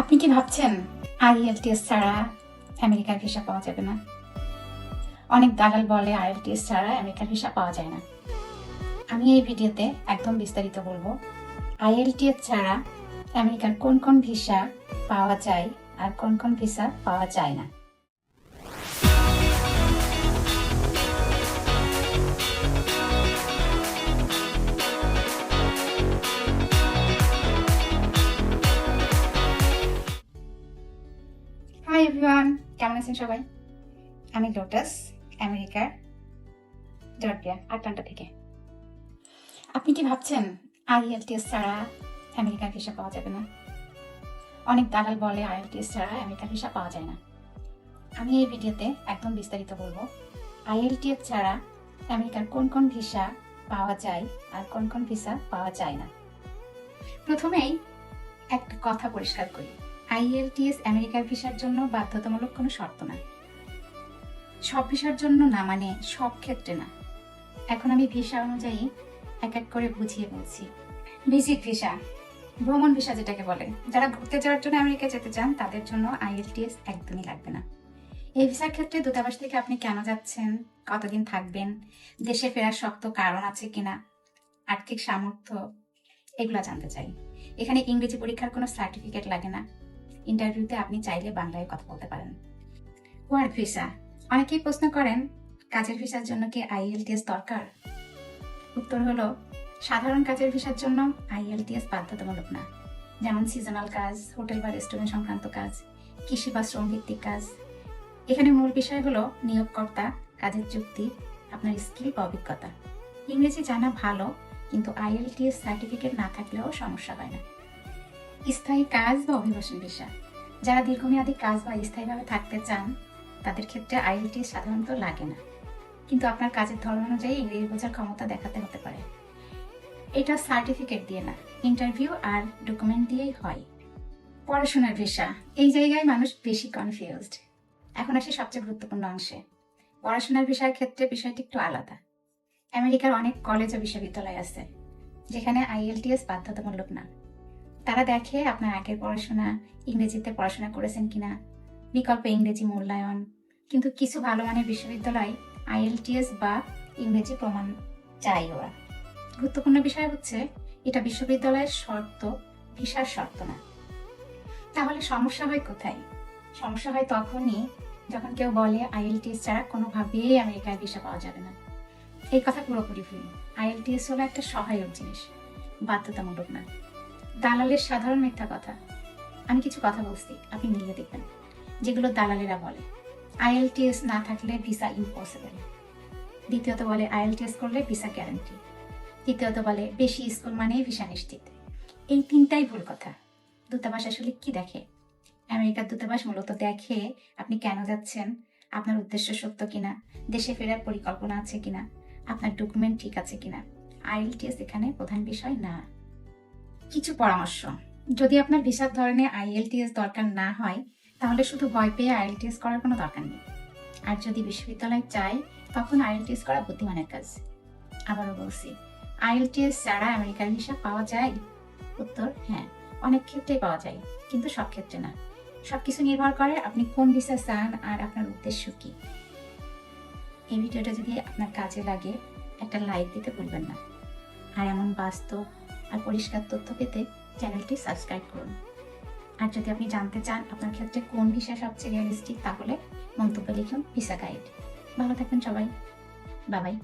আপনি কি ভাবছেন? আইএলটিএস ছাড়া আমেরিকার ভিসা পাওয়া যাবে না? অনেক দালাল বলে আইএলটিএস ছাড়া আমেরিকার ভিসা পাওয়া যায় না। আমি এই ভিডিওতে একদম বিস্তারিত বলব। আইএলটিএস ছাড়া আমেরিকার কোন কোন ভিসা পাওয়া যায় আর কোন কোন ভিসা পাওয়া যায় না। হাই এভরিওয়ান, কেমন আছেন সবাই? আমি লোটাস, আমেরিকার জর্জিয়া, আটলান্টা থেকে। আপনি কি ভাবছেন আইএলটিএস ছাড়া আমেরিকার ভিসা পাওয়া যাবে না? অনেক দালাল বলে আইএলটিএস ছাড়া আমেরিকার ভিসা পাওয়া যায় না। আমি এই ভিডিওতে একদম বিস্তারিত বলব আইএলটিএস ছাড়া আমেরিকার কোন কোন ভিসা পাওয়া যায় আর কোন কোন ভিসা পাওয়া যায় না। প্রথমেই একটা কথা পরিষ্কার করি। আইএলটিএস আমেরিকার ভিসার জন্য বাধ্যতামূলক কোনো শর্ত না। সব ভিসার জন্য না মানে সব ক্ষেত্রে না। এখন আমি ভিসা অনুযায়ী এক এক করে বুঝিয়ে বলছি। ভিজিট ভিসা, ভ্রমণ ভিসা যেটাকে বলে। যারা ঘুরতে যাওয়ার জন্য আমেরিকা যেতে চান, তাদের জন্য আইএলটিএস একদমই লাগবে না। এই ভিসার ক্ষেত্রে দূতাবাস থেকে আপনি কেন যাচ্ছেন, কতদিন থাকবেন, দেশে ফেরার শক্ত কারণ আছে কিনা, আর্থিক সামর্থ্য, এগুলো জানতে চাই। এখানে ইংরেজি পরীক্ষার কোনো সার্টিফিকেট লাগে না। ইন্টারভিউতে আপনি চাইলে বাংলায় কথা বলতে পারেন। Work visa. অনেকেই প্রশ্ন করেন, কাজের ভিসার জন্য কি আইএলটিএস দরকার? উত্তর হলো, সাধারণ কাজের ভিসার জন্য আইএলটিএস বাধ্যতামূলক না। যেমন সিজনাল কাজ হোটেল বা রেস্টুরেন্ট সংক্রান্ত কাজ, কৃষি বা শ্রম ভিত্তিক কাজ। এখানে মূল বিষয় হলো নিয়োগকর্তা, কাজের চুক্তি আপনার স্কিল বা অভিজ্ঞতা। ইংরেজি জানা ভালো, কিন্তু আইএলটিএস সার্টিফিকেট না থাকলেও সমস্যা হয় না। স্থায়ী কাজ বা অভিবাসন ভিসা যারা দীর্ঘমেয়াদী কাজ বা স্থায়ীভাবে থাকতে চান, তাদের ক্ষেত্রে আইএলটি সাধারণত লাগে না। কিন্তু আপনার কাজের ধরন অনুযায়ী ইংরেজি বোঝার ক্ষমতা দেখাতে হতে পারে। এটা সার্টিফিকেট দিয়ে না, ইন্টারভিউ আর ডকুমেন্ট দিয়েই হয়। পড়াশোনার ভিসা, এই জায়গায় মানুষ বেশি কনফিউজড এখন আসে সবচেয়ে গুরুত্বপূর্ণ অংশে। পড়াশোনার বিষয়ের ক্ষেত্রে বিষয়টি একটু আলাদা। আমেরিকার অনেক কলেজ ও বিশ্ববিদ্যালয় আছে, যেখানে আইএলটিএস বাধ্যতামূলক না। তারা দেখে আপনার আগের পড়াশোনা ইংরেজিতে পড়াশোনা করেছেন কিনা? বিকল্প ইংরেজি মূল্যায়ন। কিন্তু কিছু ভালো মানের বিশ্ববিদ্যালয় আইএলটিএস বা ইংরেজি প্রমাণ চাই ওরা। গুরুত্বপূর্ণ বিষয় হচ্ছে, এটা বিশ্ববিদ্যালয়ের শর্ত, ভিসার শর্ত না। তাহলে সমস্যা হয় কোথায়? সমস্যা হয় তখনই যখন কেউ বলে, আইএলটিএস ছাড়া কোনোভাবেই আমেরিকায় ভিসা পাওয়া যাবে না। এই কথা পুরোপুরি ভুল। আইএলটিএস হলো একটা সহায়ক জিনিস, বাধ্যতামূলক না। দালালের সাধারণ মিথ্যা কথা। আমি কিছু কথা বলছি, আপনি মিলিয়ে দেখবেন, যেগুলো দালালেরা বলে। আইএলটিএস না থাকলে ভিসা ইম্পসিবল দ্বিতীয়ত বলে আইএলটিএস করলে ভিসা গ্যারান্টি তৃতীয়ত বলে বেশি স্কুল মানেই ভিসা নিশ্চিত। এই তিনটাই ভুল কথা। দূতাবাস আসলে কি দেখে? আমেরিকার দূতাবাস মূলত দেখে আপনি কেন যাচ্ছেন, আপনার উদ্দেশ্য সত্য কিনা, দেশে ফেরার পরিকল্পনা আছে কিনা, আপনার ডকুমেন্ট ঠিক আছে কিনা। আইএলটিএস এখানে প্রধান বিষয় না। কিছু পরামর্শ। যদি আপনার ভিসার ধরনে আইএলটিএস দরকার না হয়, তাহলে শুধু ভয় পেয়ে আইএলটিএস করার কোনো দরকার নেই। আর যদি বিশ্ববিদ্যালয় চায়, তখন আইএলটিএস করা বুদ্ধিমানের কাজ। আবারও বলছি আইএলটিএস ছাড়া আমেরিকার ভিসা পাওয়া যায়? উত্তর হ্যাঁ অনেক ক্ষেত্রেই পাওয়া যায়, কিন্তু সব ক্ষেত্রে না। সব কিছু নির্ভর করে আপনি কোন ভিসা চান আর আপনার উদ্দেশ্য কি। এই ভিডিওটা যদি আপনার কাজে লাগে, একটা লাইক দিতে ভুলবেন না। আর এমন বাস্তব আর পরিষ্কার তথ্য পেতে চ্যানেলটি সাবস্ক্রাইব করুন। আর যদি আপনি জানতে চান আপনার ক্ষেত্রে কোন ভিসা সবচেয়ে রিয়েলিস্টিক তাহলে মন্তব্য লিখুন ভিসা গাইড ভালো থাকবেন সবাই। বাবাই